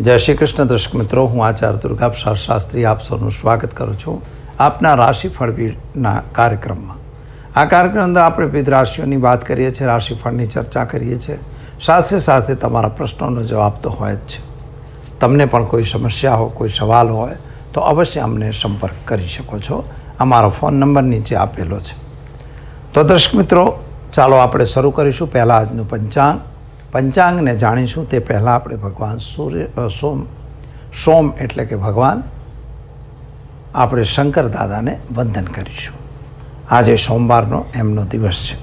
જય શ્રી કૃષ્ણ દર્શક મિત્રો, હું આચાર્ય દુર્ગાપ્રસાદ શાસ્ત્રી આપ સૌનું સ્વાગત કરું છું આપના રાશિફળના કાર્યક્રમમાં. આ કાર્યક્રમ અંદર આપણે વિવિધ રાશિઓની વાત કરીએ છીએ, રાશિફળની ચર્ચા કરીએ છીએ. સાથે સાથે તમારા પ્રશ્નોનો જવાબ તો હોય જ છે. તમને પણ કોઈ સમસ્યા હોય, કોઈ સવાલ હોય, તો અવશ્ય અમને સંપર્ક કરી શકો છો. અમારો ફોન નંબર નીચે આપેલો છે. તો દર્શક મિત્રો, ચાલો આપણે શરૂ કરીશું પહેલાં આજનું પંચાંગ. પંચાંગને જાણીશું તે પહેલાં આપણે ભગવાન સૂર્ય સોમ સોમ એટલે કે ભગવાન આપણે શંકર દાદાને વંદન કરીશું. આજે સોમવારનો એમનો દિવસ છે.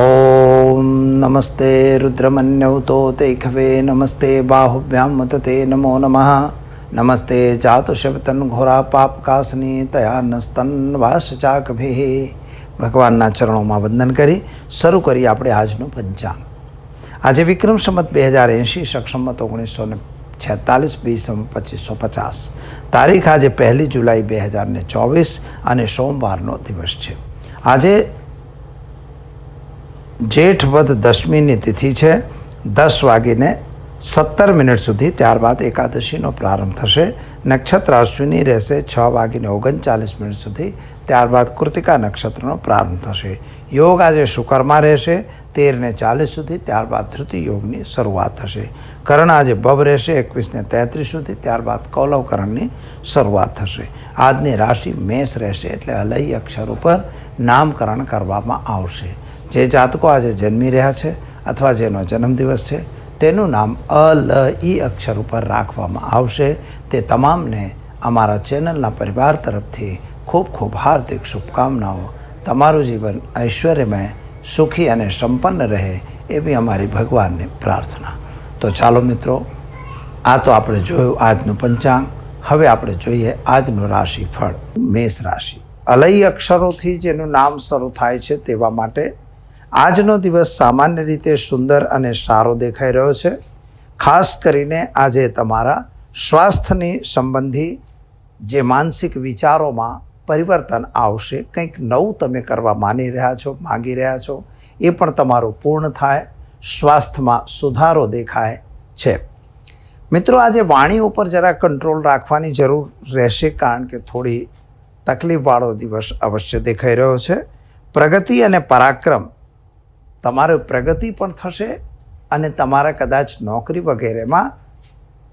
ઓમ નમસ્તે રુદ્રમન્યવતો તે ખવે નમસ્તે બાહુભ્યામ તે નમો નમઃ. નમસ્તે જાતુશવતન ઘોરા પાપકાસની તયા નસ્તન વાસચાકભિ. ભગવાનના ચરણોમાં વંદન કરી, શરૂ કરીએ આપણે આજનું પંચાંગ. આજે વિક્રમ સંમત બે હજાર એંશી સક્ષમત ઓગણીસો ને છેતાલીસ, બી સમ પચીસો પચાસ. તારીખ આજે પહેલી જુલાઈ બે હજાર ને ચોવીસ અને સોમવારનો દિવસ છે. આજે જેઠ વધ દશમીની તિથિ છે. દસ વાગીને સત્તર મિનિટ સુધી ત્યારબાદ એકાદશીનો પ્રારંભ થશે. નક્ષત્ર અશ્વિની રહેશે છ વાગીને ઓગણચાલીસ મિનિટ સુધી. ત્યારબાદ કૃતિકા નક્ષત્રનો પ્રારંભ થશે. યોગ આજે શુકરમાં રહેશે. તેરને ચાલીસ સુધી, ત્યારબાદ ધૃતિ યોગની શરૂઆત થશે. કરણ આજે બબ રહેશે, એકવીસને તેત્રીસ સુધી, ત્યારબાદ કૌલવ કરણની શરૂઆત થશે. આજની રાશિ મેષ રહેશે એટલે અલય અક્ષર ઉપર નામકરણ કરવામાં આવશે. જે જાતકો આજે જન્મી રહ્યા છે અથવા જેનો જન્મદિવસ છે તેનું નામ અ લ ઈ અક્ષર ઉપર રાખવામાં આવશે. તે તમામને અમારા ચેનલના પરિવાર તરફથી ખૂબ ખૂબ હાર્દિક શુભકામનાઓ. તમારું જીવન ઐશ્વર્યમય, સુખી અને સંપન્ન રહે એવી અમારી ભગવાનની પ્રાર્થના. તો ચાલો મિત્રો, આ તો આપણે જોયું આજનું પંચાંગ. હવે આપણે જોઈએ આજનું રાશિ ફળ મેષ રાશિ. અલય અક્ષરોથી જેનું નામ શરૂ થાય છે તેવા માટે આજનો દિવસ સામાન્ય રીતે સુંદર અને સારો દેખાઈ રહ્યો છે. ખાસ કરીને આજે તમારા સ્વાસ્થ્યની સંબંધી જે માનસિક વિચારોમાં પરિવર્તન આવશે, કંઈક નવું તમે કરવા માની રહ્યા છો, માગી રહ્યા છો, એ પણ તમારું પૂર્ણ થાય, સ્વાસ્થ્યમાં સુધારો દેખાય છે. મિત્રો, આજે વાણી ઉપર જરા કંટ્રોલ રાખવાની જરૂર રહેશે કારણ કે થોડી તકલીફવાળો દિવસ અવશ્ય દેખાઈ રહ્યો છે. પ્રગતિ અને પરાક્રમ તમારે પ્રગતિ પણ થશે અને તમારે કદાચ નોકરી વગેરેમાં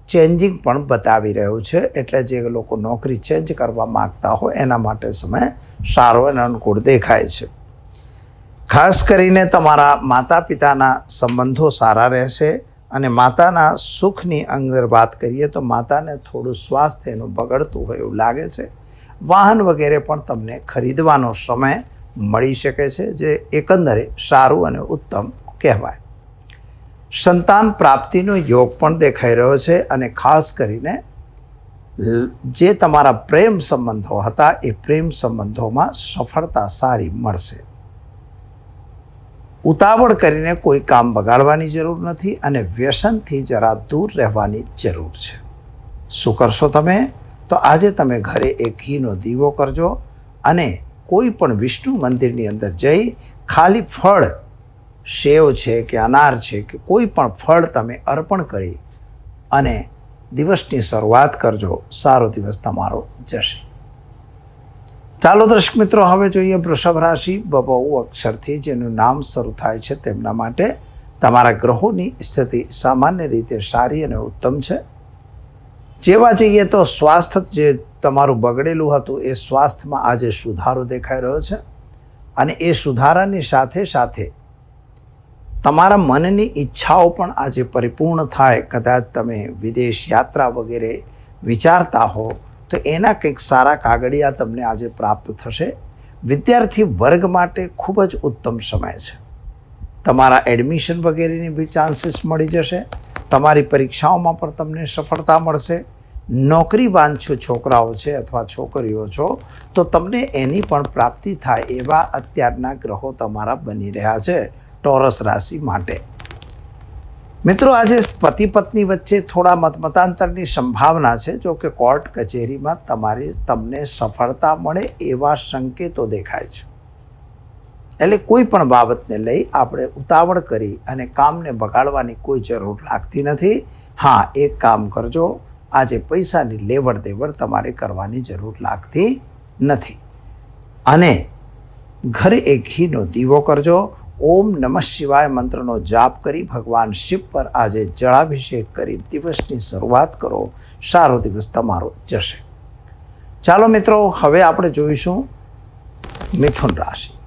ચેન્જિંગ પણ બતાવી રહ્યું છે. એટલે જે લોકો નોકરી ચેન્જ કરવા માગતા હોય, એના માટે સમય સારો અને અનુકૂળ દેખાય છે. ખાસ કરીને તમારા માતા પિતાના સંબંધો સારા રહેશે અને માતાના સુખની અંદર વાત કરીએ તો માતાને થોડું સ્વાસ્થ્યનું બગડતું હોય એવું લાગે છે. વાહન વગેરે પણ તમને ખરીદવાનો સમય મળી શકે છે, જે એકંદરે સારું અને ઉત્તમ કહેવાય. સંતાન પ્રાપ્તિનો યોગ પણ દેખાઈ રહ્યો છે અને ખાસ કરીને જે તમારા પ્રેમ સંબંધો હતા, એ પ્રેમ સંબંધોમાં સફળતા સારી મળશે. ઉતાવળ કરીને કોઈ કામ બગાડવાની જરૂર નથી અને વ્યસનથી જરા દૂર રહેવાની જરૂર છે. શું કરશો તમે? તો આજે તમે ઘરે એક ઘીનો દીવો કરજો અને કોઈ પણ વિષ્ણુ મંદિરની અંદર જઈ ખાલી ફળ, સેવ છે કે અનાર છે કે કોઈ પણ ફળ તમે અર્પણ કરી અને દિવસની શરૂઆત કરજો, સારો દિવસ તમારો જશે. ચાલો દર્શક મિત્રો, હવે જોઈએ વૃષભ રાશિ. બબઉ અક્ષરથી જેનું નામ શરૂ થાય છે તેમના માટે. તમારા ગ્રહોની સ્થિતિ સામાન્ય રીતે સારી અને ઉત્તમ છે. જેવા જઈએ તો સ્વાસ્થ્ય જે તમારું બગડેલું હતું, એ સ્વાસ્થ્યમાં આજે સુધારો દેખાઈ રહ્યો છે અને એ સુધારાની સાથે સાથે તમારા મનની ઈચ્છાઓ પણ આજે પરિપૂર્ણ થાય. કદાચ તમે વિદેશ યાત્રા વગેરે વિચારતા હો, તો એના કંઈક સારા કાગળિયા તમને આજે પ્રાપ્ત થશે. વિદ્યાર્થી વર્ગ માટે ખૂબ જ ઉત્તમ સમય છે. તમારા એડમિશન વગેરેની બી ચાન્સીસ મળી જશે. તમારી પરીક્ષાઓમાં પણ તમને સફળતા મળશે. નોકરી વાંચો છોકરાઓ છે અથવા છોકરીઓ છો, તો તમને એની પણ પ્રાપ્તિ થાય એવા અત્યારના ગ્રહો તમારા બની રહ્યા છે ટોરસ રાશિ માટે. મિત્રો, આજે પતિ પત્ની વચ્ચે થોડા મતમતાંતરની સંભાવના છે, જો કે કોર્ટ કચેરીમાં તમારી તમને સફળતા મળે એવા સંકેતો દેખાય છે. એટલે કોઈ પણ બાબતને લઈ આપણે ઉતાવળ કરી અને કામને બગાડવાની કોઈ જરૂર લાગતી નથી. હા, એક કામ કરજો આજે પૈસાની લેવડ દેવડ તમારે કરવાની જરૂર લાગતી નથી. અને ઘરે એક ઘીનો દીવો કરજો. ઓમ નમઃ શિવાય મંત્રનો જાપ કરી ભગવાન શિવ પર આજે જળાભિષેક કરી દિવસની શરૂઆત કરો. સારો દિવસ તમારો જશે. ચાલો મિત્રો, હવે આપણે જોઈશું મિથુન રાશિ.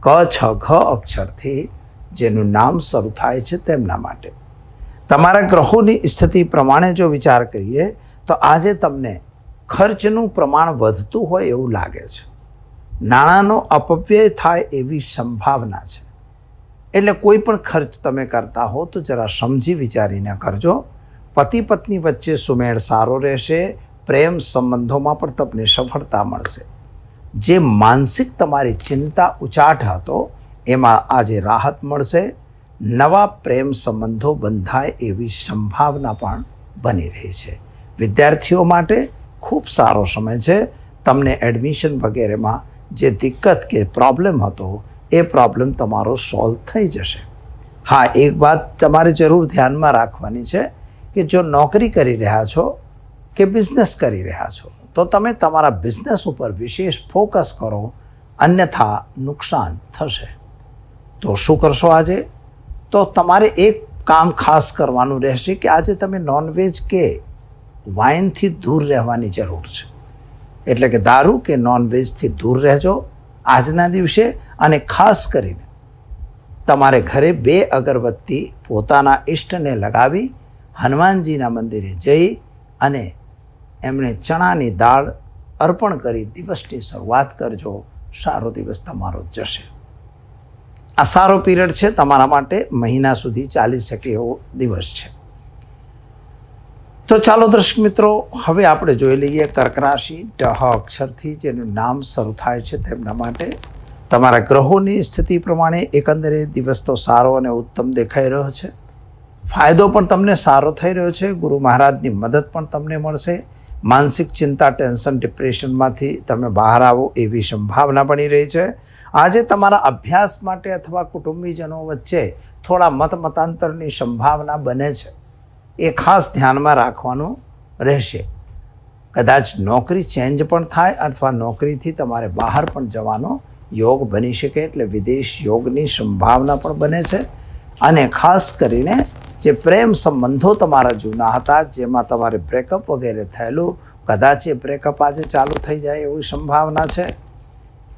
ક, છ, ઘ અક્ષરથી જેનું નામ શરૂ થાય છે તેમના માટે. તમારા ગ્રહોની સ્થિતિ પ્રમાણે જો વિચાર કરીએ, તો આજે તમને ખર્ચનું પ્રમાણ વધતું હોય એવું લાગે છે. નાણાંનો અપવ્યય થાય એવી સંભાવના છે. એટલે કોઈ પણ ખર્ચ તમે કરતા હો, તો જરા સમજી વિચારીને કરજો. પતિ પત્ની વચ્ચે સુમેળ સારો રહેશે, પ્રેમ સંબંધોમાં પણ તમને સફળતા મળશે. જે માનસિક તમારી ચિંતા ઉચાટ હતો એમાં આજે રાહત મળશે નવા પ્રેમ સંબંધો બંધાય એવી સંભાવના પણ બની રહી છે. વિદ્યાર્થીઓ માટે ખૂબ સારો સમય છે. તમને એડમિશન વગેરેમાં જે દિક્કત કે પ્રોબ્લેમ હતો, એ પ્રોબ્લેમ તમારો સોલ્વ થઈ જશે. હા, એક વાત તમારે જરૂર ધ્યાનમાં રાખવાની છે કે જો નોકરી કરી રહ્યા છો કે બિઝનેસ કરી રહ્યા છો, તો તમે તમારા બિઝનેસ ઉપર વિશેષ ફોકસ કરો, અન્યથા નુકસાન થશે. તો શું કરશો આજે? તો તમારે એક કામ ખાસ કરવાનું રહેશે કે આજે તમે નોનવેજ કે વાઇનથી દૂર રહેવાની જરૂર છે. એટલે કે દારૂ કે નોનવેજથી દૂર રહેજો આજના દિવસે અને ખાસ કરીને તમારે ઘરે બે અગરબત્તી પોતાના ઈષ્ટને લગાવી, હનુમાનજીના મંદિરે જઈ અને એમણે ચણાની દાળ અર્પણ કરી, દિવસની શરૂઆત કરજો, સારો દિવસ તમારો જશે. આ સારો પીરિયડ છે, તમારા માટે મહિના સુધી ચાલી શકે એવો દિવસ છે. તો ચાલો દર્શક મિત્રો, હવે આપણે જોઈ લઈએ કર્ક રાશિ, ડહ અક્ષરથી જેનું નામ શરૂ થાય છે તેમના માટે. તમારા ગ્રહોની સ્થિતિ પ્રમાણે એકંદરે દિવસ તો સારો અને ઉત્તમ દેખાઈ રહ્યો છે. ફાયદો પણ તમને સારો થઈ રહ્યો છે, ગુરુ મહારાજની મદદ પણ તમને મળશે. માનસિક ચિંતા, ટેન્શન, ડિપ્રેશનમાંથી તમે બહાર આવો એવી સંભાવના બની રહી છે. આજે તમારા અભ્યાસ માટે અથવા કુટુંબીજનો વચ્ચે થોડા મત મતાંતરની સંભાવના બને છે. એ ખાસ ધ્યાનમાં રાખવાનું રહેશે. કદાચ નોકરી ચેન્જ પણ થાય અથવા નોકરીથી તમારે બહાર પણ જવાનો યોગ બની શકે એટલે વિદેશ યોગની સંભાવના પણ બને છે. અને ખાસ કરીને જે પ્રેમ સંબંધો તમારા જૂના હતા, જેમાં તમારે બ્રેકઅપ વગેરે થયેલું, કદાચ એ બ્રેકઅપ આજે ચાલુ થઈ જાય એવી સંભાવના છે.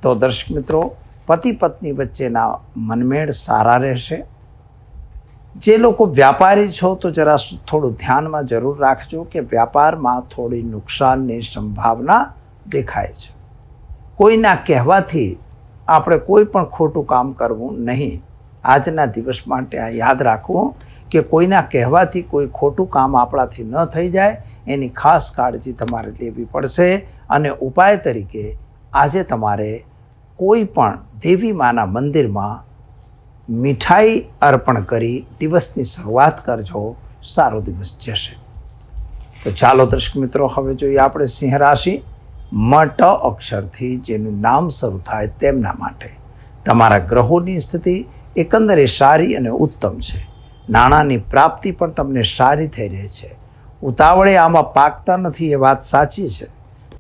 તો દર્શક મિત્રો પતિ પત્ની વચ્ચેના મનમેળ સારા રહેશે. જે લોકો વ્યાપારી છો તો જરા થોડું ધ્યાનમાં જરૂર રાખજો કે વ્યાપારમાં થોડી નુકસાનની સંભાવના દેખાય છે. કોઈના કહેવાથી આપણે કોઈ પણ ખોટું કામ કરવું નહીં. આજના દિવસ માટે આ યાદ રાખવું કે કોઈના કહેવાથી કોઈ ખોટું કામ આપણાથી ન થઈ જાય. એની ખાસ કાળજી તમારે લેવી પડશે અને ઉપાય તરીકે આજે તમારે કોઈ પણ દેવી માના મંદિરમાં મીઠાઈ અર્પણ કરી દિવસની શરૂઆત કરજો, સારો દિવસ જશે. તો ચાલો દર્શક મિત્રો, હવે જોઈએ આપણે સિંહ રાશિ. મટ અક્ષરથી જેનું નામ શરૂ થાય તેમના માટે. તમારા ગ્રહોની સ્થિતિ એકંદરે સારી અને ઉત્તમ છે. નાણાંની પ્રાપ્તિ પણ તમને સારી થઈ રહી છે. ઉતાવળે આમાં પાકતા નથી એ વાત સાચી છે.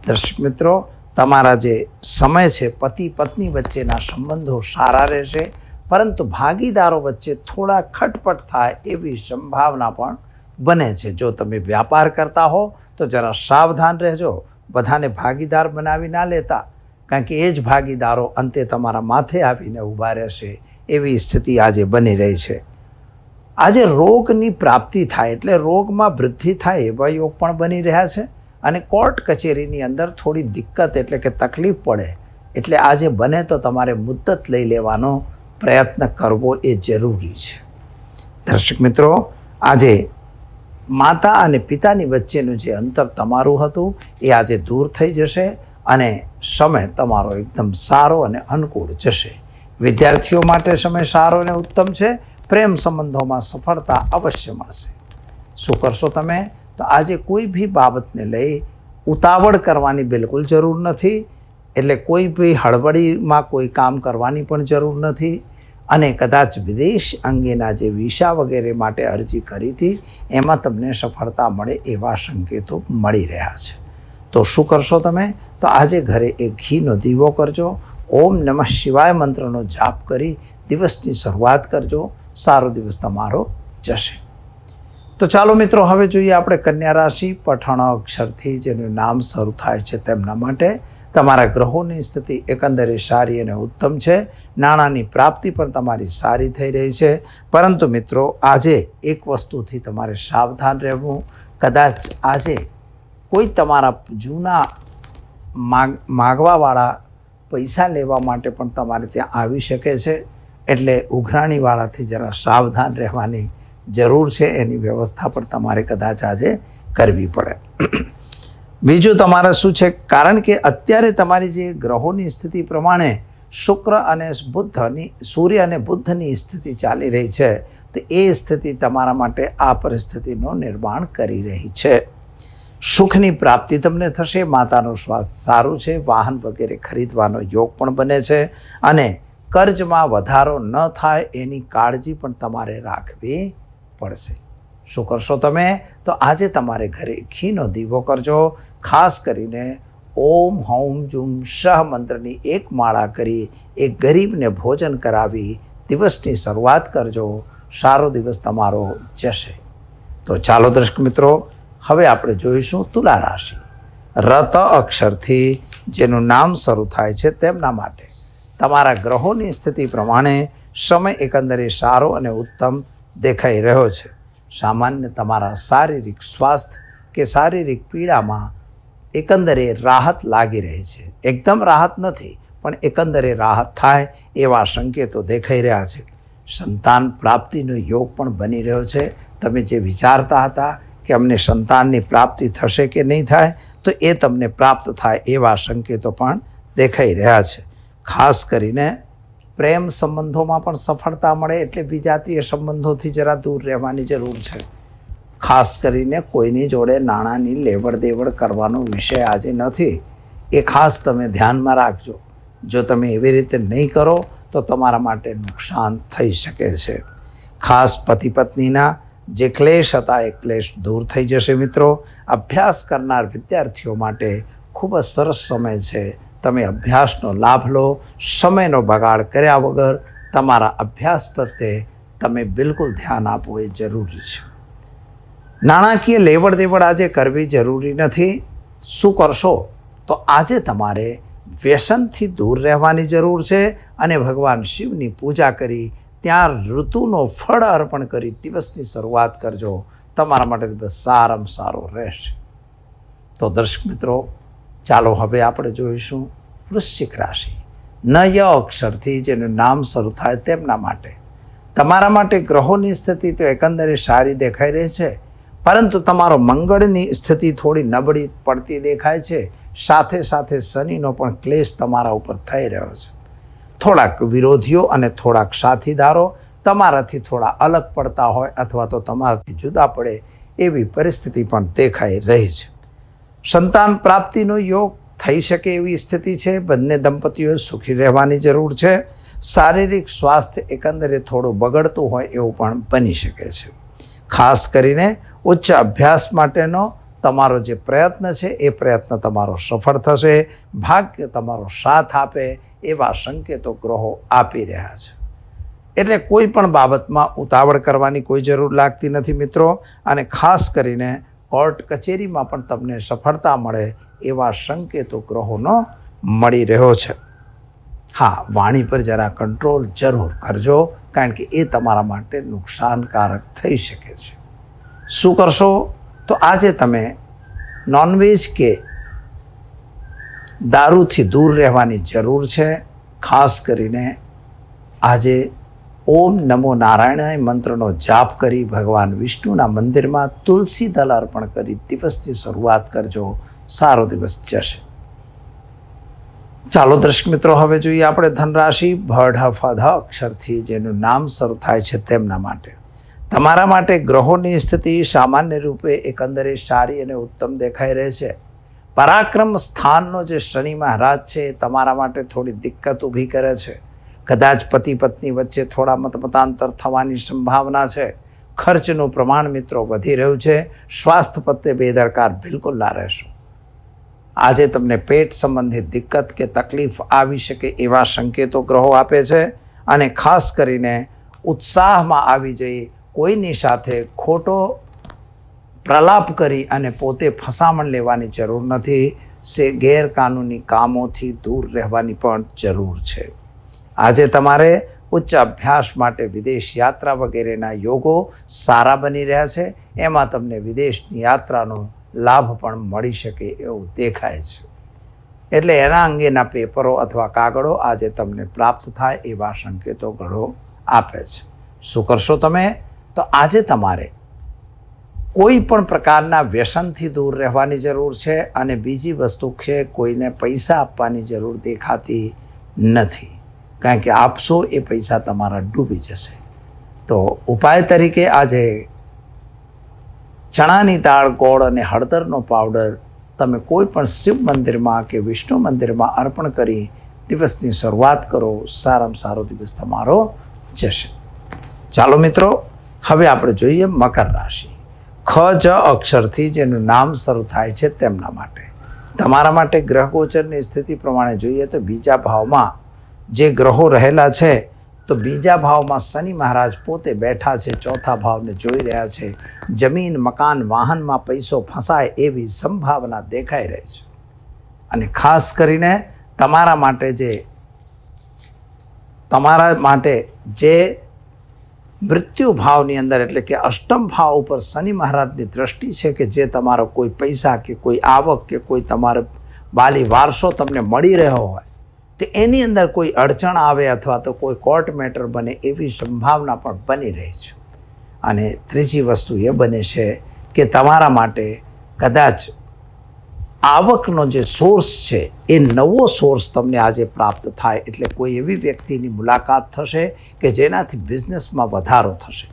દર્શક મિત્રો તમારા જે સમય છે, પતિ, પત્ની વચ્ચેના સંબંધો સારા રહેશે, પરંતુ ભાગીદારો વચ્ચે થોડા ખટપટ થાય એવી સંભાવના પણ બને છે. જો તમે વ્યાપાર કરતા હો, તો જરા સાવધાન રહેજો. બધાને ભાગીદાર બનાવી ના લેતા, કારણ કે એ જ ભાગીદારો અંતે તમારા માથે આવીને ઊભા રહેશે. એવી સ્થિતિ આજે બની રહી છે. આજે રોગની પ્રાપ્તિ થાય, એટલે રોગમાં વૃદ્ધિ થાય એવા યોગ પણ બની રહ્યા છે. અને કોર્ટ કચેરીની અંદર થોડી દિક્કત એટલે કે તકલીફ પડે એટલે આજે બને તો તમારે મુદ્દત લઈ લેવાનો પ્રયત્ન કરવો એ જરૂરી છે. દર્શક મિત્રો, આજે માતા અને પિતાની વચ્ચેનું જે અંતર તમારું હતું એ આજે દૂર થઈ જશે અને સમય તમારો એકદમ સારો અને અનુકૂળ જશે. વિદ્યાર્થીઓ માટે સમય સારો અને ઉત્તમ છે. પ્રેમ સંબંધોમાં સફળતા અવશ્ય મળશે. શું કરશો તમે? તો આજે કોઈ બી બાબતને લઈ ઉતાવળ કરવાની બિલકુલ જરૂર નથી. એટલે કોઈ બી હળબડીમાં કોઈ કામ કરવાની પણ જરૂર નથી. અને કદાચ વિદેશ અંગેના જે વિસા વગેરે માટે અરજી કરી હતી, એમાં તમને સફળતા મળે એવા સંકેતો મળી રહ્યા છે. તો શું કરશો તમે? તો આજે ઘરે એક ઘીનો દીવો કરજો. ઓમ નમઃ શિવાય મંત્રનો જાપ કરી દિવસની શરૂઆત કરજો. સારો દિવસ તમારો જશે. તો ચાલો મિત્રો, હવે જોઈએ આપણે કન્યા રાશિ, પઠાણ અક્ષરથી જેનું નામ શરૂ થાય છે તેમના માટે. તમારા ગ્રહોની સ્થિતિ એકંદરે સારી અને ઉત્તમ છે. નાણાંની પ્રાપ્તિ પણ તમારી સારી થઈ રહી છે. પરંતુ મિત્રો, આજે એક વસ્તુથી તમારે સાવધાન રહેવું. કદાચ આજે કોઈ તમારા જૂના માગ, માગવાવાળા પૈસા લેવા માટે પણ તમારે ત્યાં આવી શકે છે. એટલે ઉઘરાણીવાળાથી જરા સાવધાન રહેવાની જરૂર છે, એની વ્યવસ્થા પણ તમારે કદાચ આજે કરવી પડે. બીજું તમારે શું છે, કારણ કે અત્યારે તમારી જે ગ્રહોની સ્થિતિ પ્રમાણે શુક્ર અને બુદ્ધની, સૂર્ય અને બુદ્ધની સ્થિતિ ચાલી રહી છે, તો એ સ્થિતિ તમારા માટે આ પરિસ્થિતિનું નિર્માણ કરી રહી છે. સુખની પ્રાપ્તિ તમને થશે, માતાનું સ્વાસ્થ્ય સારું છે, વાહન વગેરે ખરીદવાનો યોગ પણ બને છે, અને કર્જમાં વધારો ન થાય એની કાળજી પણ તમારે રાખવી પડશે. શું કરશો તમે? તો આજે તમારે ઘરે ઘીનો દીવો કરજો. ખાસ કરીને ઓમ હોમ જુમ શહ મંત્રની એક માળા કરી એક ગરીબને ભોજન કરાવી દિવસની શરૂઆત કરજો. સારો દિવસ તમારો જશે. તો ચાલો દર્શક મિત્રો, હવે આપણે જોઈશું તુલા રાશિ. રત અક્ષરથી જેનું નામ શરૂ થાય છે તેમના માટે. તમારા ગ્રહોની સ્થિતિ પ્રમાણે સમય એકંદરે સારો અને ઉત્તમ દેખાઈ રહ્યો છે. સામાન્ય તમારા શારીરિક સ્વાસ્થ્ય કે શારીરિક પીડામાં એકંદરે રાહત લાગી રહી છે. એકદમ રાહત નથી, પણ એકંદરે રાહત થાય એવા સંકેતો દેખાઈ રહ્યા છે. સંતાન પ્રાપ્તિનો યોગ પણ બની રહ્યો છે. તમે જે વિચારતા હતા કે અમને સંતાનની પ્રાપ્તિ થશે કે નહીં થાય, તો એ તમને પ્રાપ્ત થાય એવા સંકેતો પણ દેખાઈ રહ્યા છે. ખાસ કરીને પ્રેમ સંબંધોમાં પણ સફળતા મળે એટલે વિજાતીય સંબંધોથી જરા દૂર રહેવાની જરૂર છે. ખાસ કરીને કોઈની જોડે નાણાંની લેવડ દેવડ કરવાનો વિષય આજે નથી. એ ખાસ તમે ધ્યાનમાં રાખજો. જો તમે એવી રીતે નહીં કરો, તો તમારા માટે નુકસાન થઈ શકે છે. ખાસ પતિ પત્નીના જે ક્લેશ હતા, એ ક્લેશ દૂર થઈ જશે મિત્રો. અભ્યાસ કરનાર વિદ્યાર્થીઓ માટે ખૂબ જ સરસ સમય છે. તમે અભ્યાસનો લાભ લો, સમયનો બગાડ કર્યા વગર તમારા અભ્યાસ પ્રત્યે તમે બિલકુલ ધ્યાન આપવું એ જરૂરી છે. નાણાકીય લેવડ દેવડ આજે કરવી જરૂરી નથી. શું કરશો? તો આજે તમારે વ્યસનથી દૂર રહેવાની જરૂર છે અને ભગવાન શિવની પૂજા કરી ત્યાં ઋતુનો ફળ અર્પણ કરી દિવસની શરૂઆત કરજો. તમારા માટે દિવસ સારામાં સારો રહેશે. તો દર્શક મિત્રો ચાલો હવે આપણે જોઈશું વૃશ્ચિક રાશિ. ન ય અક્ષરથી જેનું નામ શરૂ થાય તેમના માટે. તમારા માટે ગ્રહોની સ્થિતિ તો એકંદરે સારી દેખાઈ રહી છે, પરંતુ તમારો મંગળની સ્થિતિ થોડી નબળી પડતી દેખાય છે. સાથે સાથે શનિનો પણ ક્લેશ તમારા ઉપર થઈ રહ્યો છે. થોડાક વિરોધીઓ અને થોડાક સાથીદારો તમારાથી થોડા અલગ પડતા હોય અથવા તો તમારાથી જુદા પડે એવી પરિસ્થિતિ પણ દેખાઈ રહી છે. સંતાન પ્રાપ્તિનો યોગ થઈ શકે એવી સ્થિતિ છે. બંને દંપતીઓએ સુખી રહેવાની જરૂર છે. શારીરિક સ્વાસ્થ્ય એકંદરે થોડું બગડતું હોય એવું પણ બની શકે છે. ખાસ કરીને ઉચ્ચ અભ્યાસ માટેનો તમારો જે પ્રયત્ન છે, એ પ્રયત્ન તમારો સફળ થશે, ભાગ્ય તમારો સાથ આપે એવા સંકેતો ગ્રહો આપી રહ્યા છે. એટલે કોઈ પણ બાબતમાં ઉતાવળ કરવાની કોઈ જરૂર લાગતી નથી મિત્રો. અને ખાસ કરીને કોર્ટ કચેરીમાં પણ તમને સફળતા મળે એવા સંકેતો ગ્રહોનો મળી રહ્યો છે. હા, વાણી પર જરા કંટ્રોલ જરૂર કરજો, કારણ કે એ તમારા માટે નુકસાનકારક થઈ શકે છે. શું કરશો? તો આજે તમે નોનવેજ કે દારૂથી દૂર રહેવાની જરૂર છે, ખાસ કરીને આજે ઓમ નમો નારાયણાય મંત્રનો જાપ કરી ભગવાન વિષ્ણુના મંદિરમાં તુલસી દલ અર્પણ કરી દિવસની શરૂઆત કરજો. સારો દિવસ જશે. ચાલો દર્શક મિત્રો, હવે જોઈએ આપણે ધનરાશિ ભઢ ફધ, અક્ષરથી જેનું નામ શરૂ થાય છે તેમના માટે. તમારા માટે ગ્રહોની સ્થિતિ સામાન્ય રૂપે એકંદરે સારી અને ઉત્તમ દેખાઈ રહે છે. પરાક્રમ સ્થાનનો જે શનિ મહારાજ છે એ તમારા માટે થોડી દિક્કત ઊભી કરે છે. કદાચ પતિ પત્ની વચ્ચે થોડા મતમતાંતર થવાની સંભાવના છે. ખર્ચનું પ્રમાણ મિત્રો વધી રહ્યું છે. સ્વાસ્થ્ય પ્રત્યે બેદરકાર બિલકુલ ના રહેશો. આજે તમને પેટ સંબંધિત દિક્કત કે તકલીફ આવી શકે એવા સંકેતો ગ્રહો આપે છે અને ખાસ કરીને ઉત્સાહમાં આવી જઈ કોઈની સાથે ખોટો પ્રલાપ કરી અને પોતે ફસામણ લેવાની જરૂર નથી. સે ગેરકાનૂની કામોથી દૂર રહેવાની પણ જરૂર છે. આજે તમારે ઉચ્ચ અભ્યાસ માટે વિદેશ યાત્રા વગેરેના યોગો સારા બની રહ્યા છે. એમાં તમને વિદેશની યાત્રાનો લાભ પણ મળી શકે એવું દેખાય છે. એટલે એના અંગેના પેપરો અથવા કાગળો આજે તમને પ્રાપ્ત થાય એવા સંકેતો ઘડો આપે છે. શું કરશો તમે? તો આજે તમારે કોઈ પણ પ્રકારના વ્યસનથી દૂર રહેવાની જરૂર છે અને બીજી વસ્તુ છે કોઈને પૈસા આપવાની જરૂર દેખાતી નથી. કારણ કે આપશો એ પૈસા તમારા ડૂબી જશે. તો ઉપાય તરીકે આજે ચણાની દાળ, ગોળ અને હળદરનો પાવડર તમે કોઈ પણ શિવ મંદિરમાં કે વિષ્ણુ મંદિરમાં અર્પણ કરી દિવસની શરૂઆત કરો, સારામાં સારો દિવસ તમારો જશે. ચાલો મિત્રો, હવે આપણે જોઈએ મકર રાશિ. ખ, જ અક્ષરથી જેનું નામ શરૂ થાય છે તેમના માટે. તમારા માટે ગ્રહ ગોચરની સ્થિતિ પ્રમાણે જોઈએ તો બીજા ભાવમાં જે ગ્રહો રહેલા છે, તો બીજા ભાવમાં શનિ મહારાજ પોતે બેઠા છે, ચોથા ભાવને જોઈ રહ્યા છે. જમીન, મકાન, વાહનમાં પૈસો ફસાય એવી સંભાવના દેખાઈ રહી છે. અને ખાસ કરીને તમારા માટે જે, તમારા માટે જે મૃત્યુ ભાવની અંદર એટલે કે અષ્ટમ ભાવ ઉપર શનિ મહારાજની દ્રષ્ટિ છે કે જે તમારો કોઈ પૈસા કે કોઈ આવક કે કોઈ તમારો બાલી વારસો તમને મળી રહ્યો હોય તો એની અંદર કોઈ અડચણ આવે અથવા તો કોઈ કોર્ટ મેટર બને એવી સંભાવના પણ બની રહી છે. અને ત્રીજી વસ્તુ એ બને છે કે તમારા માટે કદાચ આવકનો જે સોર્સ છે એ નવો સોર્સ તમને આજે પ્રાપ્ત થાય એટલે કોઈ એવી વ્યક્તિની મુલાકાત થશે કે જેનાથી બિઝનેસમાં વધારો થશે.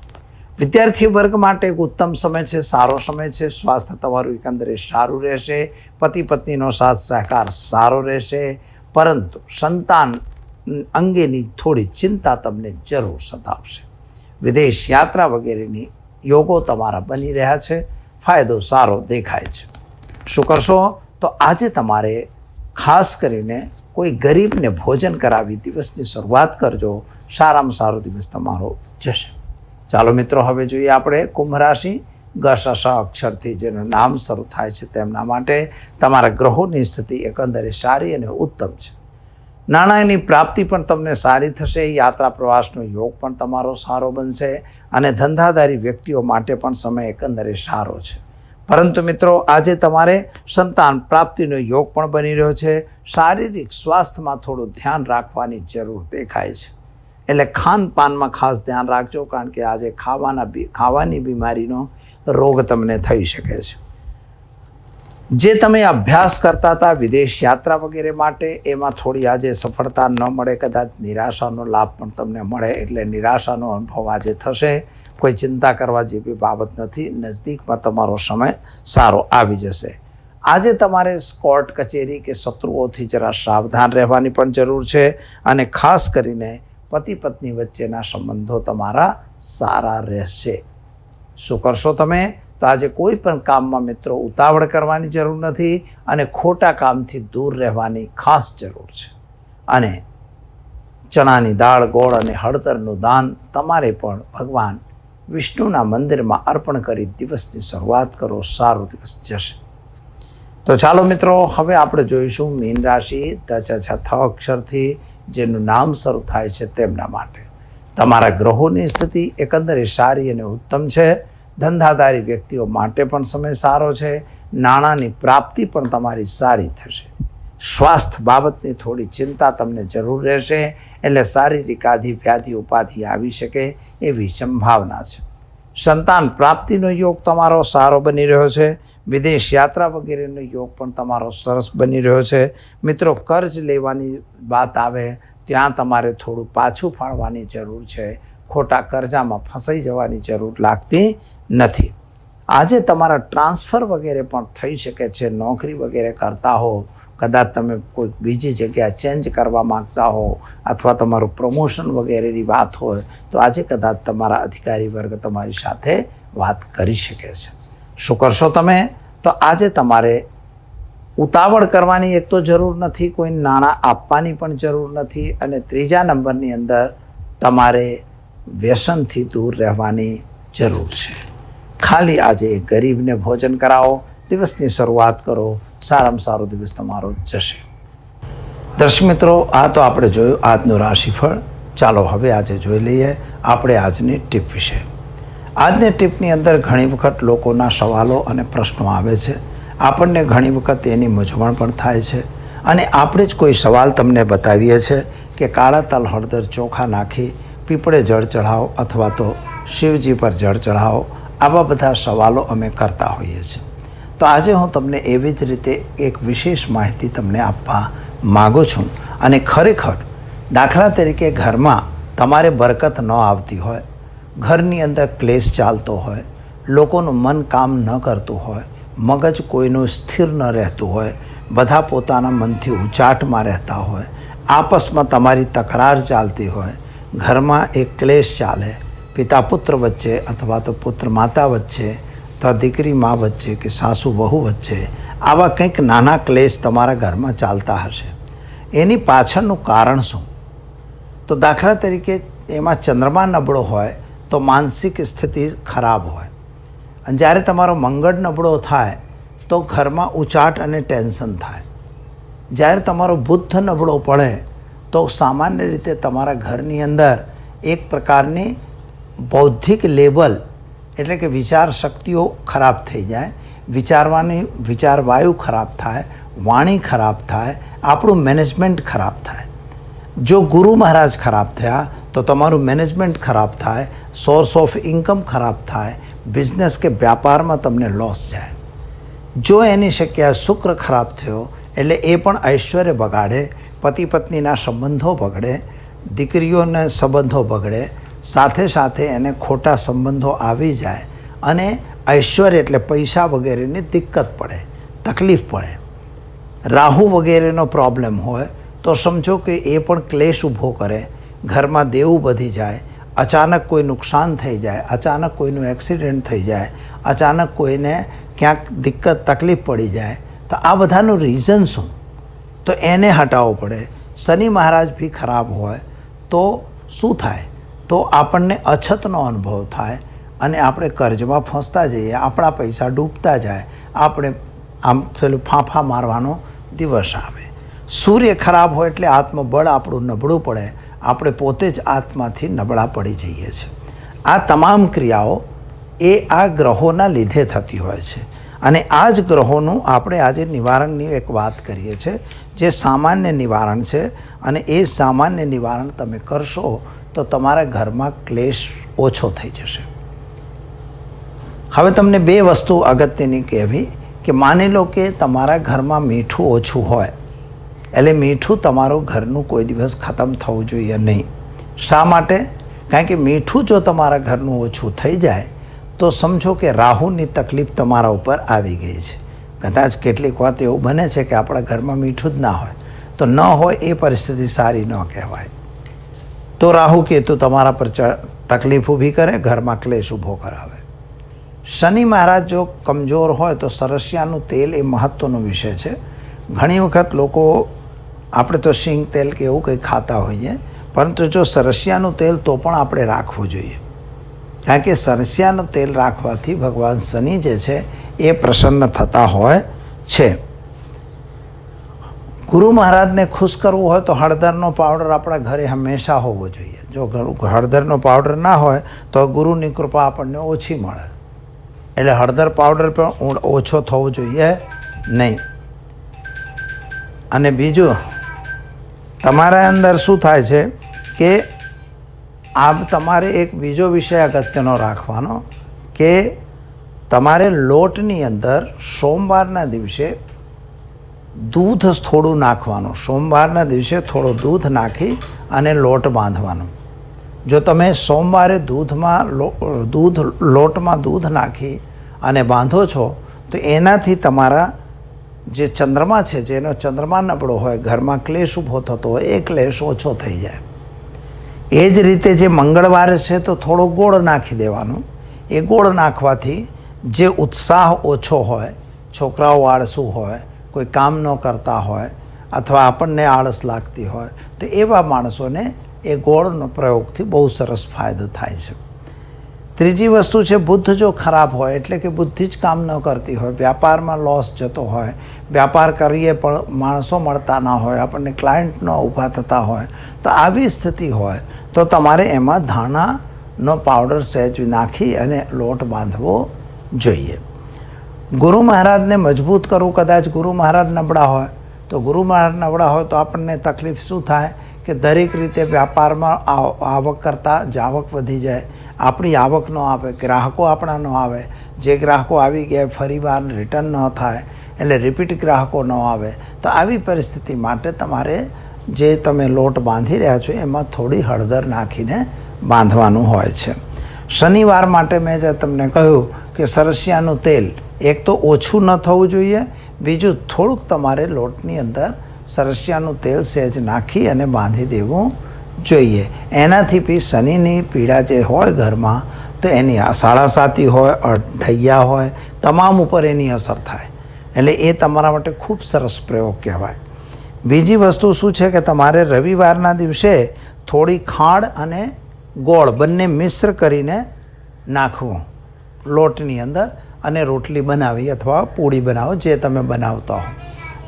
વિદ્યાર્થી વર્ગ માટે એક ઉત્તમ સમય છે, સારો સમય છે, સ્વાસ્થ્ય તમારું એકંદરે સારું રહેશે પતિ પત્નીનો સાથ સહકાર સારો રહેશે પરંતુ સંતાન અંગેની થોડી ચિંતા તમને જરૂર સતાવશે. વિદેશ યાત્રા વગેરેની યોગો તમારા બની રહ્યા છે. ફાયદો સારો દેખાય છે. શું કરશો? તો આજે તમારે ખાસ કરીને કોઈ ગરીબને ભોજન કરાવી દિવસની શરૂઆત કરજો. સારામાં સારો દિવસ તમારો જશે. ચાલો મિત્રો, હવે જોઈએ આપણે કુંભ રાશિ. ગશ અક્ષરથી જેનું નામ શરૂ થાય છે તેમના માટે તમારા ગ્રહોની સ્થિતિ એકંદરે સારી અને ઉત્તમ છે. નાણાંની પ્રાપ્તિ પણ તમને સારી થશે, યાત્રા પ્રવાસનો યોગ પણ તમારો સારો બનશે અને ધંધાદારી વ્યક્તિઓ માટે પણ સમય એકંદરે સારો છે. પરંતુ મિત્રો, આજે તમારે સંતાન પ્રાપ્તિનો યોગ પણ બની રહ્યો છે. શારીરિક સ્વાસ્થ્યમાં થોડું ધ્યાન રાખવાની જરૂર દેખાય છે. એટલે ખાનપાનમાં ખાસ ધ્યાન રાખજો, કારણ કે આજે ખાવાના ખાવાની બીમારીનો રોગ તમને થઈ શકે છે. જે તમે અભ્યાસ કરતા હતા વિદેશ યાત્રા વગેરે માટે, એમાં થોડી આજે સફળતા ન મળે, કદાચ નિરાશાનો લાભ પણ તમને મળે, એટલે નિરાશાનો અનુભવ આજે થશે. કોઈ ચિંતા કરવા જેવી બાબત નથી, નજદીકમાં તમારો સમય સારો આવી જશે. આજે તમારે કોર્ટ કચેરી કે શત્રુઓથી જરા સાવધાન રહેવાની પણ જરૂર છે, અને ખાસ કરીને પતિ પત્ની વચ્ચેના સંબંધો તમારા સારા રહેશે. શું કરશો તમે? તો આજે કોઈ પણ કામમાં મિત્રો ઉતાવળ કરવાની જરૂર નથી અને ખોટા કામથી દૂર રહેવાની ખાસ જરૂર છે. અને ચણાની દાળ, ગોળ અને હળદરનું દાન તમારે પણ ભગવાન વિષ્ણુના મંદિરમાં અર્પણ કરી દિવસની શરૂઆત કરો, સારો દિવસ જશે. તો ચાલો મિત્રો, હવે આપણે જોઈશું મીન રાશિ, ધ થ અક્ષરથી જેનું નામ શરૂ થાય છે તેમના માટે. તમારા ગ્રહોની સ્થિતિ એકંદરે સારી અને ઉત્તમ છે. ધંધાદારી વ્યક્તિઓ માટે પણ સમય સારો છે. નાણાંની પ્રાપ્તિ પણ તમારી સારી થશે. સ્વાસ્થ્ય બાબતની થોડી ચિંતા તમને જરૂર રહેશે, એટલે શારીરિક આધિ વ્યાધિ ઉપાધિ આવી શકે એવી સંભાવના છે. સંતાન પ્રાપ્તિનો યોગ તમારો સારો બની રહ્યો છે. વિદેશ યાત્રા વગેરેનો યોગ પણ તમારો સરસ બની રહ્યો છે. મિત્રો, કર્જ લેવાની વાત આવે, ત્યાં તમારે થોડું પાછું ફાળવાની જરૂર છે. ખોટા કરજામાં ફસાઈ જવાની જરૂર લાગતી નથી. આજે તમારા ટ્રાન્સફર વગેરે પણ થઈ શકે છે. નોકરી વગેરે કરતા હો, કદાચ તમે કોઈ બીજી જગ્યા ચેન્જ કરવા માગતા હો અથવા તમારું પ્રમોશન વગેરેની વાત હોય, તો આજે કદાચ તમારા અધિકારી વર્ગ તમારી સાથે વાત કરી શકે છે. શું કરશો તમે? તો આજે તમારે ઉતાવળ કરવાની એક તો જરૂર નથી, કોઈ નાણાં આપવાની પણ જરૂર નથી અને ત્રીજા નંબરની અંદર તમારે વ્યસનથી દૂર રહેવાની જરૂર છે. ખાલી આજે ગરીબને ભોજન કરાવો, દિવસની શરૂઆત કરો, સારામાં સારો દિવસ તમારો જશે. દર્શક મિત્રો, આ તો આપણે જોયું આજનું રાશિફળ. ચાલો હવે આજે જોઈ લઈએ આપણે આજની ટીપ વિશે. આજની ટીપની અંદર ઘણી વખત લોકોના સવાલો અને પ્રશ્નો આવે છે. આપણને ઘણી વખત એની મૂંઝવણ પણ થાય છે. અને આપણે જ કોઈ સવાલ તમને બતાવીએ છીએ કે કાળા તલ હળદર ચોખા નાખી, પીપળે જળ ચઢાવો અથવા તો શિવજી પર જળ ચઢાવો, આવા બધા સવાલો અમે કરતા હોઈએ છીએ. તો આજે હું તમને એવી જ રીતે એક વિશેષ માહિતી તમને આપવા માગું છું. અને ખરેખર દાખલા તરીકે ઘરમાં તમારે બરકત ન આવતી હોય ઘરની અંદર ક્લેશ ચાલતો હોય, લોકોનું મન કામ ન કરતું હોય, મગજ કોઈનું સ્થિર ન રહેતું હોય, બધા પોતાના મનથી ઉચાટમાં રહેતા હોય, આપસમાં તમારી તકરાર ચાલતી હોય, ઘરમાં એક ક્લેશ ચાલે પિતા પુત્ર વચ્ચે અથવા તો પુત્ર માતા વચ્ચે, અથવા દીકરી મા વચ્ચે કે સાસુ વહુ વચ્ચે, આવા કંઈક નાના ક્લેશ તમારા ઘરમાં ચાલતા હશે. એની પાછળનું કારણ શું? તો દાખલા તરીકે એમાં ચંદ્રમા નબળો હોય તો માનસિક સ્થિતિ ખરાબ હોય. અને જ્યારે તમારો મંગળ નબળો થાય, તો ઘરમાં ઉચાટ અને ટેન્શન થાય. જ્યારે તમારો બુદ્ધ નબળો પડે, તો સામાન્ય રીતે તમારા ઘરની અંદર એક પ્રકારની બૌદ્ધિક લેવલ એટલે કે વિચાર શક્તિઓ ખરાબ થઈ જાય. વિચારવાની વિચાર વાયુ ખરાબ થાય, વાણી ખરાબ થાય, આપણું મેનેજમેન્ટ ખરાબ થાય. જો ગુરુ મહારાજ ખરાબ થયા તો તમારું મેનેજમેન્ટ ખરાબ થાય સોર્સ ઓફ ઇન્કમ ખરાબ થાય બિઝનેસ કે વ્યાપારમાં તમને લોસ જાય. જો એની શક્યા શુક્ર ખરાબ થયો, એટલે એ પણ ઐશ્વર્ય બગાડે, પતિ પત્નીના સંબંધો બગડે, દીકરીઓના સંબંધો બગડે, સાથે સાથે એને ખોટા સંબંધો આવી જાય, અને ઐશ્વર્ય એટલે પૈસા વગેરેની દિક્કત પડે, તકલીફ પડે. રાહુ વગેરેનો પ્રોબ્લેમ હોય, તો સમજો કે એ પણ ક્લેશ ઊભો કરે ઘરમાં દેવું વધી જાય, અચાનક કોઈ નુકસાન થઈ જાય, અચાનક કોઈનું એક્સિડન્ટ થઈ જાય, અચાનક કોઈને ક્યાંક દિક્કત, તકલીફ પડી જાય, તો આ બધાનું રીઝન શું? તો એને હટાવવો પડે. શનિ મહારાજ બી ખરાબ હોય તો શું થાય? તો આપણને અછતનો અનુભવ થાય અને આપણે કર્જમાં ફસતા જઈએ, આપણા પૈસા ડૂબતા જાય, આપણે આમ પેલું ફાંફા મારવાનો દિવસ આવે. સૂર્ય ખરાબ હોય એટલે આત્મબળ આપણું નબળું પડે. આપણે પોતે જ આત્માથી નબળા પડી જઈએ છીએ આ તમામ ક્રિયાઓ એ આ ગ્રહોના લીધે થતી હોય છે. અને આ જ ગ્રહોનું આપણે આજે નિવારણની એક વાત કરીએ છીએ, જે સામાન્ય નિવારણ છે અને એ સામાન્ય નિવારણ તમે કરશો તો તમારા ઘરમાં ક્લેશ ઓછો થઈ જશે. હવે તમને બે વસ્તુ અગત્યની કહેવી કે માની લો કે તમારા ઘરમાં મીઠું ઓછું હોય એટલે મીઠું તમારું ઘરનું કોઈ દિવસ ખતમ થવું જોઈએ નહીં. શા માટે? કારણ કે મીઠું જો તમારા ઘરનું ઓછું થઈ જાય, તો સમજો કે રાહુની તકલીફ તમારા ઉપર આવી ગઈ છે. કદાચ કેટલીક વાત એવું બને છે કે આપણા ઘરમાં મીઠું જ ના હોય. તો ન હોય એ પરિસ્થિતિ સારી ન કહેવાય. તો રાહુ કેતુ તમારા પર તકલીફ ઊભી કરે, ઘરમાં ક્લેશ ઊભો કરાવે. શનિ મહારાજ જો કમજોર હોય તો સરસિયાનું તેલ એ મહત્ત્વનો વિષય છે. ઘણી વખત લોકો આપણે તો સિંગ તેલ કે એવું કંઈ ખાતા હોઈએ, પરંતુ જો સરસિયાનું તેલ તો પણ આપણે રાખવું જોઈએ. કારણ કે સરસિયાનું તેલ રાખવાથી ભગવાન શનિ જે છે, એ પ્રસન્ન થતા હોય છે. ગુરુ મહારાજને ખુશ કરવું હોય તો હળદરનો પાવડર આપણા ઘરે હંમેશા હોવો જોઈએ. જો હળદરનો પાવડર ના હોય તો ગુરુની કૃપા આપણને ઓછી મળે. એટલે હળદર પાવડર પણ ઓછો થવો જોઈએ નહીં. અને બીજું તમારા અંદર શું થાય છે કે આ તમારે એક બીજો વિષય અગત્યનો રાખવાનો કે તમારે લોટની અંદર સોમવારના દિવસે દૂધ થોડું નાખવાનું. સોમવારના દિવસે થોડું દૂધ નાખી અને લોટ બાંધવાનો. જો તમે સોમવારે દૂધમાં દૂધ, લોટમાં દૂધ નાખી અને બાંધો છો, તો એનાથી તમારા જે ચંદ્રમા છે જેનો ચંદ્રમા નબળો હોય, ઘરમાં ક્લેશ ઊભો થતો હોય, એ ક્લેશ ઓછો થઈ જાય. એ જ રીતે જે મંગળવારે છે, તો થોડો ગોળ નાખી દેવાનો. એ ગોળ નાખવાથી જે ઉત્સાહ ઓછો હોય, છોકરાઓ આળસુ હોય, કોઈ કામ ન કરતા હોય, અથવા આપણને આળસ લાગતી હોય, તો એવા માણસોને એ ગોળનો પ્રયોગથી બહુ સરસ ફાયદો થાય છે. ત્રીજી વસ્તુ છે, બુદ્ધ જો ખરાબ હોય, એટલે કે બુદ્ધિ જ કામ ન કરતી હોય, વ્યાપારમાં લોસ જતો હોય, વ્યાપાર કરીએ પણ માણસો મળતા ના હોય, આપણને ક્લાયન્ટ ન ઊભા થતા હોય, તો આવી સ્થિતિ હોય, તો તમારે એમાં ધાણાનો પાવડર સહેજ નાખી અને લોટ બાંધવો જોઈએ. ગુરુ મહારાજને મજબૂત કરવું કદાચ ગુરુ મહારાજ નબળા હોય, તો ગુરુ મહારાજ નબળા હોય તો આપણને તકલીફ શું થાય? કે દરેક રીતે વ્યાપારમાં આવ- આવક કરતાં જાવક વધી જાય. આપણી આવક ન આવે, ગ્રાહકો આપણા ન આવે. જે ગ્રાહકો આવી ગયા ફરીવાર રિટર્ન ન થાય, એટલે રિપીટ ગ્રાહકો ન આવે. તો આવી પરિસ્થિતિ માટે તમારે જે તમે લોટ બાંધી રહ્યા છો એમાં થોડી હળદર નાખીને બાંધવાનું હોય છે. શનિવાર માટે મેં જે તમને કહ્યું કે સરસિયાનું તેલ, એક તો ઓછું ન થવું જોઈએ, બીજું થોડુંક તમારે લોટની અંદર સરસિયાનું તેલ સહેજ નાખી અને બાંધી દેવું જોઈએ. એનાથી બી શનિની પીડા જે હોય ઘરમાં, તો એની સાડા સાતી હોય, અઢૈયા હોય, તમામ ઉપર એની અસર થાય. એટલે એ તમારા માટે ખૂબ સરસ પ્રયોગ કહેવાય. બીજી વસ્તુ શું છે કે તમારે રવિવારના દિવસે થોડી ખાંડ અને ગોળ બંને મિશ્ર કરીને નાખવું. લોટની અંદર અને રોટલી બનાવી અથવા પૂળી બનાવો, જે તમે બનાવતા હો.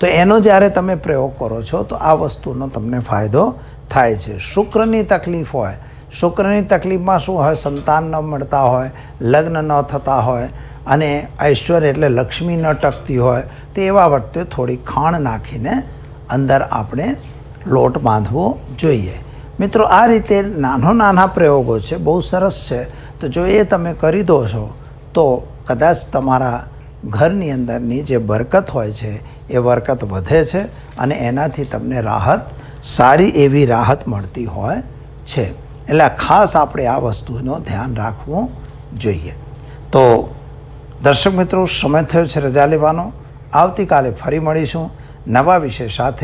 તો એનો જ્યારે તમે પ્રયોગ કરો છો, તો આ વસ્તુનો તમને ફાયદો થાય છે. શુક્રની તકલીફ હોય, શુક્રની તકલીફમાં શું હોય? સંતાન ન મળતા હોય, લગ્ન ન થતા હોય, અને ઐશ્વર્ય એટલે લક્ષ્મી ન ટકતી હોય, તો એવા વખતે થોડી ખાણ નાખીને અંદર આપણે લોટ બાંધવો જોઈએ. મિત્રો, આ રીતે નાનો નાના પ્રયોગો છે, બહુ સરસ છે. તો જો એ તમે કરી દો છો, તો કદાચ તમારા ઘરની અંદરની જે બરકત હોય છે એ બરકત વધે છે અને એનાથી તમને રાહત, સારી એવી રાહત મળતી હોય છે. એટલે ખાસ આપણે આ વસ્તુનો ધ્યાન રાખવું જોઈએ. તો દર્શક મિત્રો, સમય થયો છે રજા લેવાનો. આવતીકાલે ફરી મળીશું. નવા વિષય સાથે